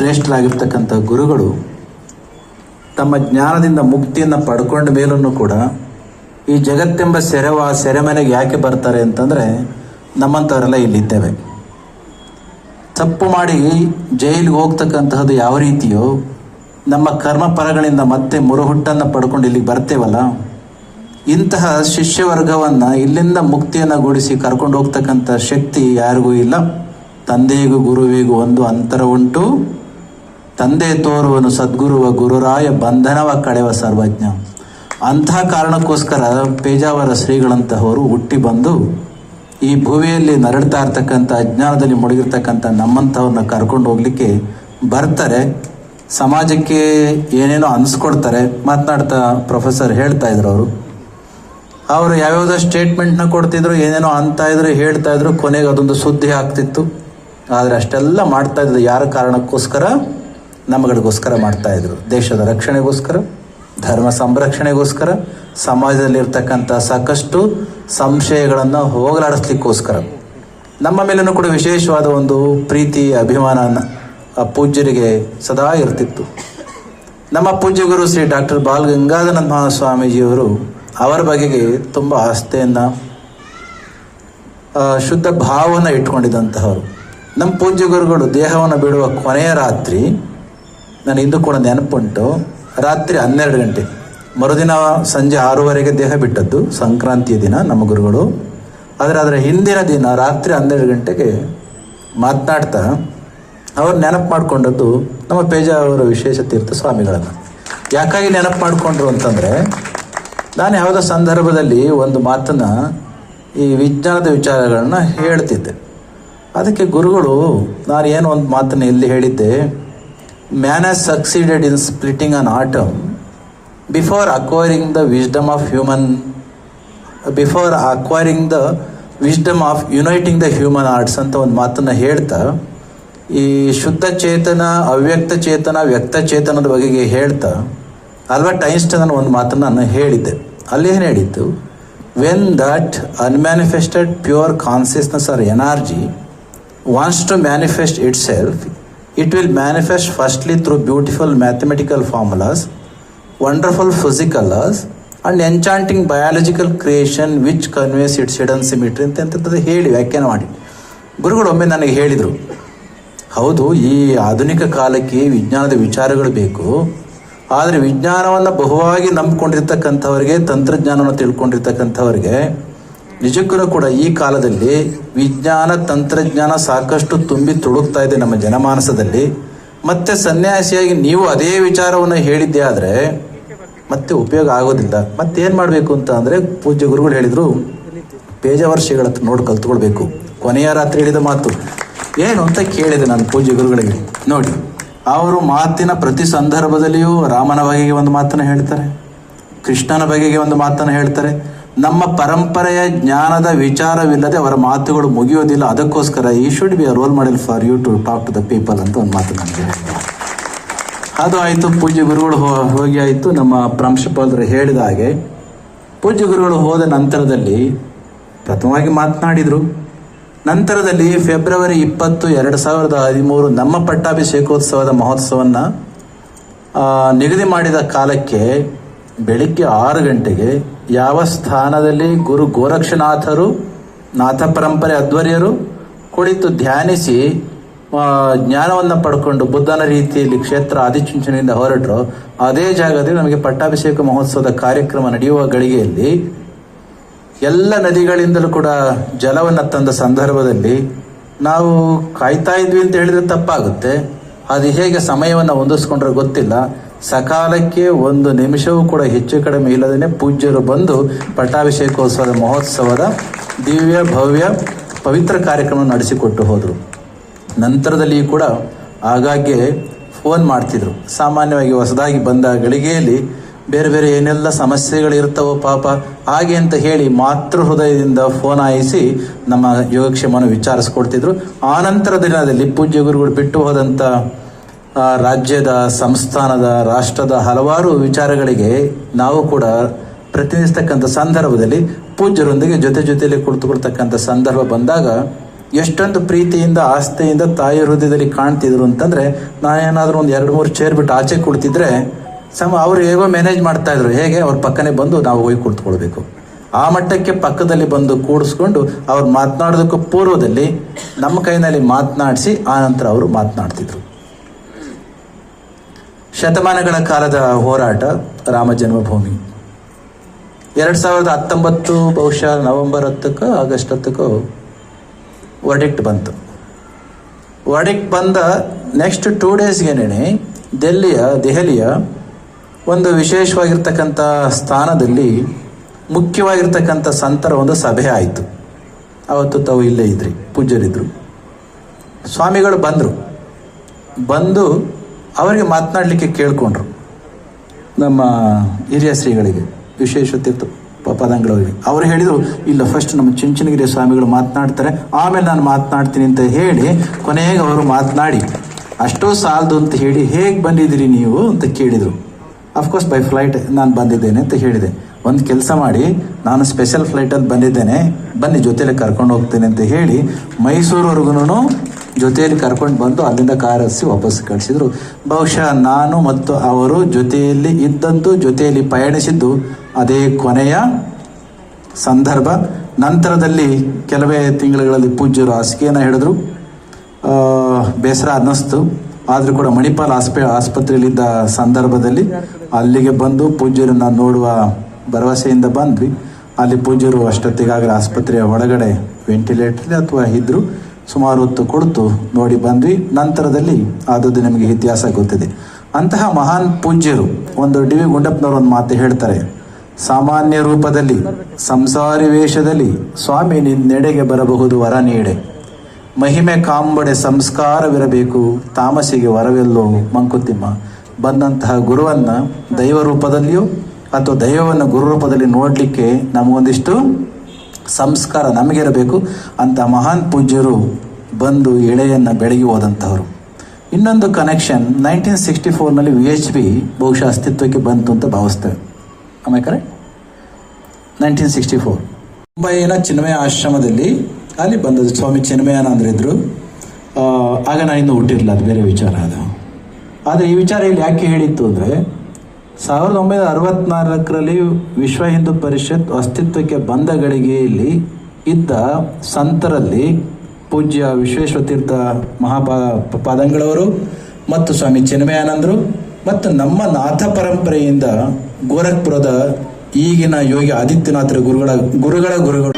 ಶ್ರೇಷ್ಠರಾಗಿರ್ತಕ್ಕಂಥ ಗುರುಗಳು ತಮ್ಮ ಜ್ಞಾನದಿಂದ ಮುಕ್ತಿಯನ್ನು ಪಡ್ಕೊಂಡ ಮೇಲೂ ಕೂಡ ಈ ಜಗತ್ತೆಂಬ ಸೆರೆವ, ಸೆರೆಮನೆಗೆ ಯಾಕೆ ಬರ್ತಾರೆ ಅಂತಂದರೆ ನಮ್ಮಂಥವರೆಲ್ಲ ಇಲ್ಲಿದ್ದೇವೆ. ತಪ್ಪು ಮಾಡಿ ಜೈಲಿಗೆ ಹೋಗ್ತಕ್ಕಂತಹದ್ದು ಯಾವ ರೀತಿಯೋ ನಮ್ಮ ಕರ್ಮ ಫಲಗಳಿಂದ ಮತ್ತೆ ಮುರುಹುಟ್ಟನ್ನು ಪಡ್ಕೊಂಡು ಇಲ್ಲಿಗೆ ಬರ್ತೇವಲ್ಲ, ಇಂತಹ ಶಿಷ್ಯವರ್ಗವನ್ನು ಇಲ್ಲಿಂದ ಮುಕ್ತಿಯನ್ನು ಗೂಡಿಸಿ ಕರ್ಕೊಂಡು ಹೋಗ್ತಕ್ಕಂಥ ಶಕ್ತಿ ಯಾರಿಗೂ ಇಲ್ಲ. ತಂದೆಗೂ ಗುರುವಿಗೂ ಒಂದು ಅಂತರ ಉಂಟು. ತಂದೆ ತೋರುವನು ಸದ್ಗುರುವ ಗುರುರಾಯ ಬಂಧನವ ಕಳೆವ ಸರ್ವಜ್ಞ. ಅಂಥ ಕಾರಣಕ್ಕೋಸ್ಕರ ಪೇಜಾವರ ಶ್ರೀಗಳಂತಹವರು ಹುಟ್ಟಿ ಬಂದು ಈ ಭೂಮಿಯಲ್ಲಿ ನರಡ್ತಾ ಇರ್ತಕ್ಕಂಥ ಅಜ್ಞಾನದಲ್ಲಿ ಮುಳುಗಿರ್ತಕ್ಕಂಥ ನಮ್ಮಂಥವ್ರನ್ನ ಕರ್ಕೊಂಡು ಹೋಗ್ಲಿಕ್ಕೆ ಬರ್ತಾರೆ. ಸಮಾಜಕ್ಕೆ ಏನೇನೋ ಅನಿಸ್ಕೊಡ್ತಾರೆ. ಮಾತನಾಡ್ತಾ ಪ್ರೊಫೆಸರ್ ಹೇಳ್ತಾ ಇದ್ರು ಅವರು. ಅವರು ಯಾವ್ಯಾವುದೋ ಸ್ಟೇಟ್ಮೆಂಟ್ನ ಕೊಡ್ತಿದ್ರು, ಏನೇನೋ ಅಂತ ಇದ್ರು, ಹೇಳ್ತಾ ಇದ್ರು, ಕೊನೆಗೆ ಅದೊಂದು ಸುದ್ದಿ ಆಗ್ತಿತ್ತು. ಆದರೆ ಅಷ್ಟೆಲ್ಲ ಮಾಡ್ತಾ ಇದ್ರು ಯಾರ ಕಾರಣಕ್ಕೋಸ್ಕರ? ನಮ್ಮಗಳಿಗೋಸ್ಕರ ಮಾಡ್ತಾ ಇದ್ರು. ದೇಶದ ರಕ್ಷಣೆಗೋಸ್ಕರ, ಧರ್ಮ ಸಂರಕ್ಷಣೆಗೋಸ್ಕರ, ಸಮಾಜದಲ್ಲಿರ್ತಕ್ಕಂಥ ಸಾಕಷ್ಟು ಸಂಶಯಗಳನ್ನು ಹೋಗಲಾಡಿಸ್ಲಿಕ್ಕೋಸ್ಕರ. ನಮ್ಮ ಮೇಲೂ ಕೂಡ ವಿಶೇಷವಾದ ಒಂದು ಪ್ರೀತಿ, ಅಭಿಮಾನ ಪೂಜ್ಯರಿಗೆ ಸದಾ ಇರ್ತಿತ್ತು. ನಮ್ಮ ಪೂಜ್ಯ ಗುರು ಶ್ರೀ ಡಾಕ್ಟರ್ ಬಾಲ್ ಗಂಗಾಧರನಾಥ ಮಹಾಸ್ವಾಮೀಜಿಯವರು ಅವರ ಬಗೆಗೆ ತುಂಬ ಆಸ್ಥೆಯನ್ನು ಶುದ್ಧ ಭಾವವನ್ನು ಇಟ್ಕೊಂಡಿದ್ದಂತಹವರು. ನಮ್ಮ ಪೂಜ್ಯ ಗುರುಗಳು ದೇಹವನ್ನು ಬಿಡುವ ಕೊನೆಯ ರಾತ್ರಿ ನಾನು ಇಂದು ಕೂಡ ನೆನಪುಂಟು, ರಾತ್ರಿ ಹನ್ನೆರಡು ಗಂಟೆ. ಮರುದಿನ ಸಂಜೆ ಆರೂವರೆಗೆ ದೇಹ ಬಿಟ್ಟದ್ದು, ಸಂಕ್ರಾಂತಿಯ ದಿನ, ನಮ್ಮ ಗುರುಗಳು. ಆದರೆ ಅದರ ಹಿಂದಿನ ದಿನ, ರಾತ್ರಿ ಹನ್ನೆರಡು ಗಂಟೆಗೆ ಮಾತನಾಡ್ತಾ, ಅವರು ನೆನಪು ಮಾಡಿಕೊಂಡದ್ದು ನಮ್ಮ ಪೇಜ ಅವರ ವಿಶೇಷ ತೀರ್ಥ ಸ್ವಾಮಿಗಳನ್ನು. ಯಾಕಾಗಿ ನೆನಪು ಮಾಡಿಕೊಂಡ್ರು ಅಂತಂದರೆ, ನಾನು ಯಾವುದೋ ಸಂದರ್ಭದಲ್ಲಿ ಒಂದು ಮಾತನ್ನು ಈ ವಿಜ್ಞಾನದ ವಿಚಾರಗಳನ್ನು ಹೇಳ್ತಿದ್ದೆ. ಅದಕ್ಕೆ ಗುರುಗಳು, ನಾನು ಏನು ಒಂದು ಮಾತನ್ನು ಎಲ್ಲಿ ಹೇಳಿದ್ದೆ man has succeeded in splitting an atom before acquiring the wisdom of human before acquiring the wisdom of uniting the human arts ಅಂತ ಒಂದು ಮಾತನ್ನು ಹೇಳ್ತಾ, ಈ ಶುದ್ಧ ಚೇತನ, ಅವ್ಯಕ್ತ ಚೇತನ, ವ್ಯಕ್ತ ಚೇತನದ ಬಗೆಗೆ ಹೇಳ್ತಾ, ಆಲ್ಬರ್ಟ್ ಐನ್ಸ್ಟೈನ್ ಒಂದು ಮಾತನ್ನು ನಾನು ಹೇಳಿದ್ದೆ. ಅಲ್ಲಿ ಏನು ಹೇಳಿತ್ತು when that unmanifested pure consciousness or energy wants to manifest itself it will manifest firstly through beautiful mathematical formulas wonderful laws and enchanting biological creation which conveys its hidden symmetry ಅಂತ ಎಂಥದ್ದು ಹೇಳಿ, ವ್ಯಾಖ್ಯಾನ ಮಾಡಿ. ಗುರುಗಳು ಒಮ್ಮೆ ನನಗೆ ಹೇಳಿದರು, ಹೌದು, ಈ ಆಧುನಿಕ ಕಾಲಕ್ಕೆ ವಿಜ್ಞಾನದ ವಿಚಾರಗಳು ಬೇಕು. ಆದರೆ ವಿಜ್ಞಾನವನ್ನು ಬಹುವಾಗಿ ನಂಬಿಕೊಂಡಿರ್ತಕ್ಕಂಥವ್ರಿಗೆ, ತಂತ್ರಜ್ಞಾನವನ್ನು ತಿಳ್ಕೊಂಡಿರ್ತಕ್ಕಂಥವರಿಗೆ ನಿಜಕ್ಕೂ ಕೂಡ ಈ ಕಾಲದಲ್ಲಿ ವಿಜ್ಞಾನ ತಂತ್ರಜ್ಞಾನ ಸಾಕಷ್ಟು ತುಂಬಿ ತುಳುಕ್ತಾ ಇದೆ ನಮ್ಮ ಜನಮಾನಸದಲ್ಲಿ. ಮತ್ತೆ ಸನ್ಯಾಸಿಯಾಗಿ ನೀವು ಅದೇ ವಿಚಾರವನ್ನು ಹೇಳಿದ್ದೆ ಆದರೆ ಮತ್ತೆ ಉಪಯೋಗ ಆಗೋದಿಲ್ಲ. ಮತ್ತೇನು ಮಾಡಬೇಕು ಅಂತ ಅಂದರೆ ಪೂಜ್ಯ ಗುರುಗಳು ಹೇಳಿದರು ಪೇಜವರ್ಷಿಗಳ ಹತ್ರ ನೋಡಿ ಕಲ್ತ್ಕೊಳ್ಬೇಕು. ಕೊನೆಯ ರಾತ್ರಿ ಹೇಳಿದ ಮಾತು. ಏನು ಅಂತ ಕೇಳಿದೆ ನಾನು ಪೂಜ್ಯ ಗುರುಗಳಿಗೆ. ನೋಡಿ, ಅವರು ಮಾತಿನ ಪ್ರತಿ ಸಂದರ್ಭದಲ್ಲಿಯೂ ರಾಮನ ಬಗೆಗೆ ಒಂದು ಮಾತನ್ನು ಹೇಳ್ತಾರೆ, ಕೃಷ್ಣನ ಬಗೆಗೆ ಒಂದು ಮಾತನ್ನು ಹೇಳ್ತಾರೆ ನಮ್ಮ ಪರಂಪರೆಯ ಜ್ಞಾನದ ವಿಚಾರವಿಲ್ಲದೆ ಅವರ ಮಾತುಗಳು ಮುಗಿಯೋದಿಲ್ಲ. ಅದಕ್ಕೋಸ್ಕರ ಈ should be a role model for you to talk to the people ಅಂತ ಒಂದು ಮಾತು ನನಗೆ ಅದು ಆಯಿತು, ಪೂಜ್ಯ ಗುರುಗಳು ಹೋಗಿ ಆಯಿತು. ನಮ್ಮ ಪ್ರಾಂಶುಪಾಲರು ಹೇಳಿದ ಹಾಗೆ, ಪೂಜ್ಯ ಗುರುಗಳು ಹೋದ ನಂತರದಲ್ಲಿ ಪ್ರಥಮವಾಗಿ ಮಾತನಾಡಿದರು. ನಂತರದಲ್ಲಿ ಫೆಬ್ರವರಿ ಇಪ್ಪತ್ತು, ಎರಡು ಸಾವಿರದ ಹದಿಮೂರು ನಮ್ಮ ಪಟ್ಟಾಭಿಷೇಕೋತ್ಸವದ ಮಹೋತ್ಸವವನ್ನು ನಿಗದಿ ಮಾಡಿದ ಕಾಲಕ್ಕೆ ಬೆಳಿಗ್ಗೆ ಆರು ಗಂಟೆಗೆ ಯಾವ ಸ್ಥಾನದಲ್ಲಿ ಗುರು ಗೋರಕ್ಷನಾಥರು, ನಾಥ ಪರಂಪರೆ ಅಧ್ವರ್ಯರು ಕುಳಿತು ಧ್ಯಾನಿಸಿ ಜ್ಞಾನವನ್ನು ಪಡ್ಕೊಂಡು ಬುದ್ಧನ ರೀತಿಯಲ್ಲಿ ಕ್ಷೇತ್ರ ಆದಿಚುಂಚನೆಯಿಂದ ಹೊರಟರು, ಅದೇ ಜಾಗದಲ್ಲಿ ನಮಗೆ ಪಟ್ಟಾಭಿಷೇಕ ಮಹೋತ್ಸವದ ಕಾರ್ಯಕ್ರಮ ನಡೆಯುವ ಗಳಿಗೆಯಲ್ಲಿ ಎಲ್ಲ ನದಿಗಳಿಂದಲೂ ಕೂಡ ಜಲವನ್ನು ತಂದ ಸಂದರ್ಭದಲ್ಲಿ ನಾವು ಕಾಯ್ತಾ ಇದ್ವಿ ಅಂತ ಹೇಳಿದ್ರೆ ತಪ್ಪಾಗುತ್ತೆ. ಅದು ಹೇಗೆ ಸಮಯವನ್ನು ಹೊಂದಿಸ್ಕೊಂಡ್ರೆ ಗೊತ್ತಿಲ್ಲ. ಸಕಾಲಕ್ಕೆ ಒಂದು ನಿಮಿಷವೂ ಕೂಡ ಹೆಚ್ಚು ಕಡಿಮೆ ಇಲ್ಲದೇ ಪೂಜ್ಯರು ಬಂದು ಪಟ್ಟಾಭಿಷೇಕೋತ್ಸವದ ಮಹೋತ್ಸವದ ದಿವ್ಯ ಭವ್ಯ ಪವಿತ್ರ ಕಾರ್ಯಕ್ರಮ ನಡೆಸಿಕೊಟ್ಟು ಹೋದರು. ನಂತರದಲ್ಲಿ ಕೂಡ ಆಗಾಗ್ಗೆ ಫೋನ್ ಮಾಡ್ತಿದ್ರು. ಸಾಮಾನ್ಯವಾಗಿ ಹೊಸದಾಗಿ ಬಂದ ಗಳಿಗೆಯಲ್ಲಿ ಬೇರೆ ಬೇರೆ ಏನೆಲ್ಲ ಸಮಸ್ಯೆಗಳಿರ್ತಾವೋ ಪಾಪ ಹಾಗೆ ಅಂತ ಹೇಳಿ ಮಾತೃ ಹೃದಯದಿಂದ ಫೋನ್ ಆಯಿಸಿ ನಮ್ಮ ಯೋಗಕ್ಷೇಮವನ್ನು ವಿಚಾರಿಸ್ಕೊಡ್ತಿದ್ರು. ಆನಂತರ ದಿನದಲ್ಲಿ ಪೂಜ್ಯ ಗುರುಗಳು ಬಿಟ್ಟು ಹೋದಂಥ ಆ, ರಾಜ್ಯದ ಸಂಸ್ಥಾನದ ರಾಷ್ಟ್ರದ ಹಲವಾರು ವಿಚಾರಗಳಿಗೆ ನಾವು ಕೂಡ ಪ್ರತಿನಿಧಿಸ್ತಕ್ಕಂಥ ಸಂದರ್ಭದಲ್ಲಿ ಪೂಜ್ಯರೊಂದಿಗೆ ಜೊತೆ ಜೊತೆಯಲ್ಲಿ ಕುಳಿತುಕೊಳ್ತಕ್ಕಂಥ ಸಂದರ್ಭ ಬಂದಾಗ ಎಷ್ಟೊಂದು ಪ್ರೀತಿಯಿಂದ ಆಸ್ತೆಯಿಂದ ತಾಯಿ ಹೃದಯದಲ್ಲಿ ಕಾಣ್ತಿದ್ರು ಅಂತಂದ್ರೆ ನಾನೇನಾದ್ರೂ ಒಂದು ಎರಡು ಮೂರು ಚೇರ್ ಬಿಟ್ಟು ಆಚೆ ಕುಳಿತಿದ್ರೆ ಸಮ ಅವರು ಹೇಗೋ ಮ್ಯಾನೇಜ್ ಮಾಡ್ತಾ ಇದ್ರು. ಹೇಗೆ? ಅವ್ರ ಪಕ್ಕನೆ ಬಂದು ನಾವು ಹೋಗಿ ಕುಳಿತುಕೊಳ್ಬೇಕು. ಆ ಮಟ್ಟಕ್ಕೆ ಪಕ್ಕದಲ್ಲಿ ಬಂದು ಕೂಡಿಸ್ಕೊಂಡು ಅವ್ರು ಮಾತನಾಡೋದಕ್ಕೂ ಪೂರ್ವದಲ್ಲಿ ನಮ್ಮ ಕೈನಲ್ಲಿ ಮಾತನಾಡಿಸಿ ಆ ನಂತರ ಅವರು ಮಾತನಾಡ್ತಿದ್ರು. ಶತಮಾನಗಳ ಕಾಲದ ಹೋರಾಟ, ರಾಮ ಜನ್ಮಭೂಮಿ. ಎರಡು ಸಾವಿರದ ಹತ್ತೊಂಬತ್ತು ಬಹುಶಃ ನವೆಂಬರ್ ಹತ್ತಕ್ಕೋ, ಆಗಸ್ಟ್ ಹತ್ತಕ್ಕೋ ವರ್ಡಿಕ್ಟ್ ಬಂತು. ವರ್ಡಿಕ್ಟ್ ಬಂದ ನೆಕ್ಸ್ಟ್ ಟೂ ಡೇಸ್ಗೆನೇ ದೆಲ್ಲಿಯ, ದೆಹಲಿಯ ಒಂದು ವಿಶೇಷವಾಗಿರ್ತಕ್ಕಂಥ ಸ್ಥಾನದಲ್ಲಿ ಮುಖ್ಯವಾಗಿರ್ತಕ್ಕಂಥ ಸಂತರ ಒಂದು ಸಭೆ ಆಯಿತು. ಅವತ್ತು ತಾವು ಇಲ್ಲೇ ಇದ್ರಿ, ಪೂಜ್ಯರಿದ್ರು. ಸ್ವಾಮಿಗಳು ಬಂದರು. ಬಂದು ಅವರಿಗೆ ಮಾತನಾಡಲಿಕ್ಕೆ ಕೇಳಿಕೊಂಡ್ರು. ನಮ್ಮ ಹಿರಿಯ ಶ್ರೀಗಳಿಗೆ, ವಿಶೇಷ ತೀರ್ಥ ಪದಂಗಳವರಿಗೆ ಅವರು ಹೇಳಿದರು, ಇಲ್ಲ ಫಸ್ಟ್ ನಮ್ಮ ಚುಂಚನಗಿರಿ ಸ್ವಾಮಿಗಳು ಮಾತನಾಡ್ತಾರೆ, ಆಮೇಲೆ ನಾನು ಮಾತನಾಡ್ತೀನಿ ಅಂತ ಹೇಳಿ ಕೊನೆಗೆ ಅವರು ಮಾತನಾಡಿ, ಅಷ್ಟೋ ಸಾಲದು ಅಂತ ಹೇಳಿ ಹೇಗೆ ಬಂದಿದ್ದೀರಿ ನೀವು ಅಂತ ಕೇಳಿದರು. ಅಫ್ಕೋರ್ಸ್ ಬೈ ಫ್ಲೈಟ್ ನಾನು ಬಂದಿದ್ದೇನೆ ಅಂತ ಹೇಳಿದೆ. ಒಂದು ಕೆಲಸ ಮಾಡಿ, ನಾನು ಸ್ಪೆಷಲ್ ಫ್ಲೈಟಲ್ಲಿ ಬಂದಿದ್ದೇನೆ, ಬನ್ನಿ ಜೊತೆಲೆ ಕರ್ಕೊಂಡು ಹೋಗ್ತೇನೆ ಅಂತ ಹೇಳಿ ಮೈಸೂರುವರೆಗೂ ಜೊತೆಯಲ್ಲಿ ಕರ್ಕೊಂಡು ಬಂದು ಅಲ್ಲಿಂದ ಕಾರ್ ಹಸಿ ವಾಪಸ್ ಕಳಿಸಿದ್ರು. ಬಹುಶಃ ನಾನು ಮತ್ತು ಅವರು ಜೊತೆಯಲ್ಲಿ ಇದ್ದಂತೂ ಜೊತೆಯಲ್ಲಿ ಪಯಣಿಸಿದ್ದು ಅದೇ ಕೊನೆಯ ಸಂದರ್ಭ. ನಂತರದಲ್ಲಿ ಕೆಲವೇ ತಿಂಗಳುಗಳಲ್ಲಿ ಪೂಜ್ಯರು ಹಾಸಿಗೆಯನ್ನು ಹಿಡಿದ್ರು. ಬೇಸರ ಅನ್ನಿಸ್ತು. ಆದರೂ ಕೂಡ ಮಣಿಪಾಲ್ ಆಸ್ಪೆ, ಆಸ್ಪತ್ರೆಯಲ್ಲಿದ್ದ ಸಂದರ್ಭದಲ್ಲಿ ಅಲ್ಲಿಗೆ ಬಂದು ಪೂಜ್ಯರನ್ನು ನೋಡುವ ಭರವಸೆಯಿಂದ ಬಂದ್ವಿ. ಅಲ್ಲಿ ಪೂಜ್ಯರು ಅಷ್ಟೊತ್ತಿಗಾಗಲೇ ಆಸ್ಪತ್ರೆಯ ಒಳಗಡೆ ವೆಂಟಿಲೇಟರ್ ಅಥವಾ ಇದ್ರು. ಸುಮಾರು ಹೊತ್ತು ಕೊಡ್ತು ನೋಡಿ ಬಂದ್ವಿ. ನಂತರದಲ್ಲಿ ಆದದ್ದು ನಿಮಗೆ ಇತಿಹಾಸ ಗೊತ್ತಿದೆ. ಅಂತಹ ಮಹಾನ್ ಪೂಜ್ಯರು ಒಂದು ಡಿ ವಿ ಗುಂಡಪ್ಪನವರು ಒಂದು ಮಾತು ಹೇಳ್ತಾರೆ. ಸಾಮಾನ್ಯ ರೂಪದಲ್ಲಿ, ಸಂಸಾರಿ ವೇಷದಲ್ಲಿ ಸ್ವಾಮಿ ನಿನ್ನೆಡೆಗೆ ಬರಬಹುದು ವರ ನೀಡೆ. ಮಹಿಮೆ ಕಾಂಬಡೆ ಸಂಸ್ಕಾರವಿರಬೇಕು, ತಾಮಸಿಗೆ ವರವೆಲ್ಲೋ ಮಂಕುತಿಮ್ಮ. ಬಂದಂತಹ ಗುರುವನ್ನ ದೈವ ರೂಪದಲ್ಲಿಯೂ ಅಥವಾ ದೈವವನ್ನು ಗುರು ರೂಪದಲ್ಲಿ ನೋಡಲಿಕ್ಕೆ ನಮಗೊಂದಿಷ್ಟು ಸಂಸ್ಕಾರ ನಮಗಿರಬೇಕು ಅಂತ ಮಹಾನ್ ಪೂಜ್ಯರು ಬಂದು ಎಳೆಯನ್ನು ಬೆಳಗಿ ಹೋದಂಥವ್ರು. ಇನ್ನೊಂದು ಕನೆಕ್ಷನ್ ನೈನ್ಟೀನ್ ಸಿಕ್ಸ್ಟಿ ಫೋರ್ನಲ್ಲಿ ವಿ ಎಚ್ ಪಿ ಬಹುಶಃ ಅಸ್ತಿತ್ವಕ್ಕೆ ಬಂತು ಅಂತ ಭಾವಿಸ್ತೇವೆ. ಆಮೇಲೆ ಕರೆಕ್ಟ್ ನೈನ್ಟೀನ್ ಸಿಕ್ಸ್ಟಿ ಫೋರ್ ಮುಂಬೈನ ಚಿನ್ಮಯ ಆಶ್ರಮದಲ್ಲಿ ಅಲ್ಲಿ ಬಂದದ್ದು ಸ್ವಾಮಿ ಚಿನ್ಮಯಾನಂದ್ರ ಇದ್ರು. ಆ, ಆಗ ನಾನು ಇನ್ನೂ ಹುಟ್ಟಿರಲಿಲ್ಲ ಅದು ಬೇರೆ ವಿಚಾರ ಅದು. ಆದರೆ ಈ ವಿಚಾರ ಇಲ್ಲಿ ಯಾಕೆ ಹೇಳಿತ್ತು ಅಂದರೆ ಸಾವಿರದ ಒಂಬೈನೂರ ಅರವತ್ನಾಲ್ಕರಲ್ಲಿ ವಿಶ್ವ ಹಿಂದೂ ಪರಿಷತ್ ಅಸ್ತಿತ್ವಕ್ಕೆ ಬಂದ ಗಳಿಗೆಯಲ್ಲಿ ಇದ್ದ ಸಂತರಲ್ಲಿ ಪೂಜ್ಯ ವಿಶ್ವೇಶ್ವರ ಮಹಾಪ ಮಹಾಪಾ ಪಾದಂಗಳವರು ಮತ್ತು ಸ್ವಾಮಿ ಚಿನ್ಮಯಾನಂದರು ಮತ್ತು ನಮ್ಮ ನಾಥ ಪರಂಪರೆಯಿಂದ ಗೋರಖ್ಪುರದ ಈಗಿನ ಯೋಗಿ ಆದಿತ್ಯನಾಥರ ಗುರುಗಳ ಗುರುಗಳ ಗುರುಗಳು.